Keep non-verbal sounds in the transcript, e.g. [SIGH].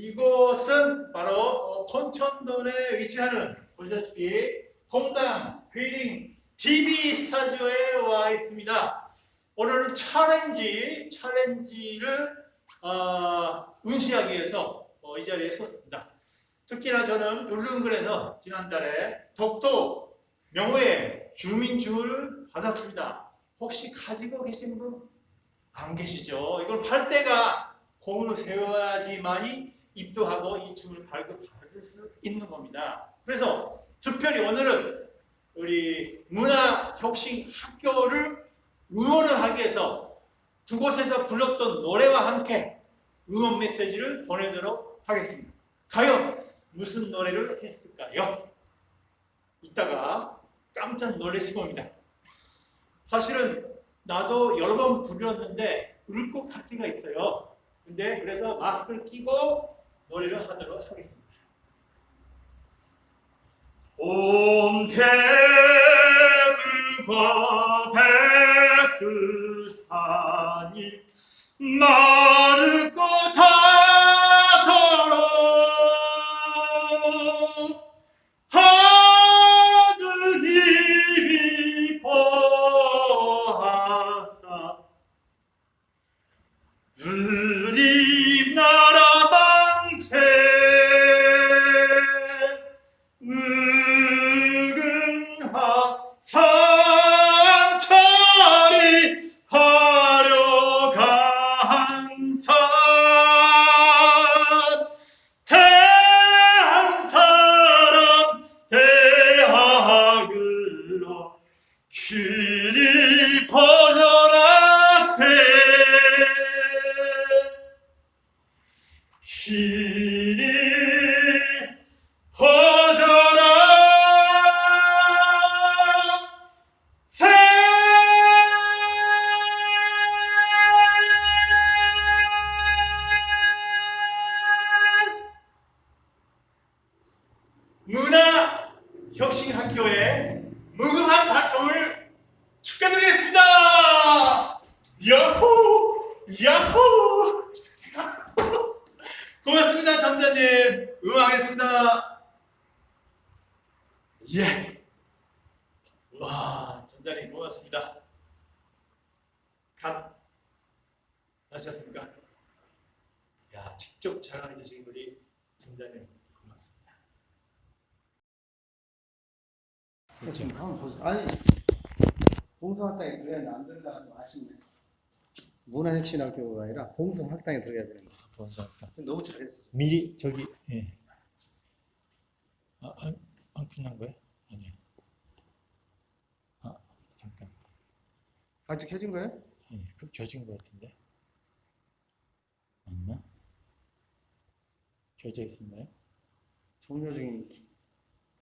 이곳은 바로 어, 폰천동에 위치하는 보시다시피 동당 휘링 DB 스타디오에 와 있습니다. 오늘은 챌린지 챌린지를 어, 운시하기 위해서 어, 이 자리에 섰습니다. 특히나 저는 울릉군에서 지난달에 독도 명호의 주민주를 받았습니다. 혹시 가지고 계신 분 안 계시죠? 이걸 팔 때가 공을 세워야지만이 입도하고 이 춤을 발급받을 수 있는 겁니다. 그래서 특별히 오늘은 우리 문화혁신학교를 응원을 하기 위해서 두 곳에서 불렀던 노래와 함께 응원 메시지를 보내도록 하겠습니다. 과연 무슨 노래를 했을까요? 이따가 깜짝 놀라실 겁니다. 사실은 나도 여러 번 불렀는데 울컥할 때가 있어요. 근데 그래서 마스크를 끼고 노래를 하도록 하겠습니다. 봄해불과 백두산이 마르고 하느님이 보하사 길이 퍼져나세 길이 퍼져나 세 문화 혁신 학교의 무궁한 발전을 축하드리겠습니다. 야호! 야호! [LAUGHS] 고맙습니다, 전자님. 응원하겠습니다. 예. 와, 전자님 고맙습니다. 갓 나셨습니까? 야, 직접 자랑해 주신 우리 전자님 고맙습니다. 지금 보세요. 아니 들어야 되는데 안 들어가서 좀 아쉽네. 문화혁신학교가 아니라 봉성학당에 들어가야 되는데 감사합니다. 너무 잘했어. 미리 저기 예. 아, 안, 안 끝난 거야? 아니요. 아, 잠깐. 아직 켜진 거예요? 예, 그 켜진 것 같은데. 맞나? 켜져 있었나요? 종료 중인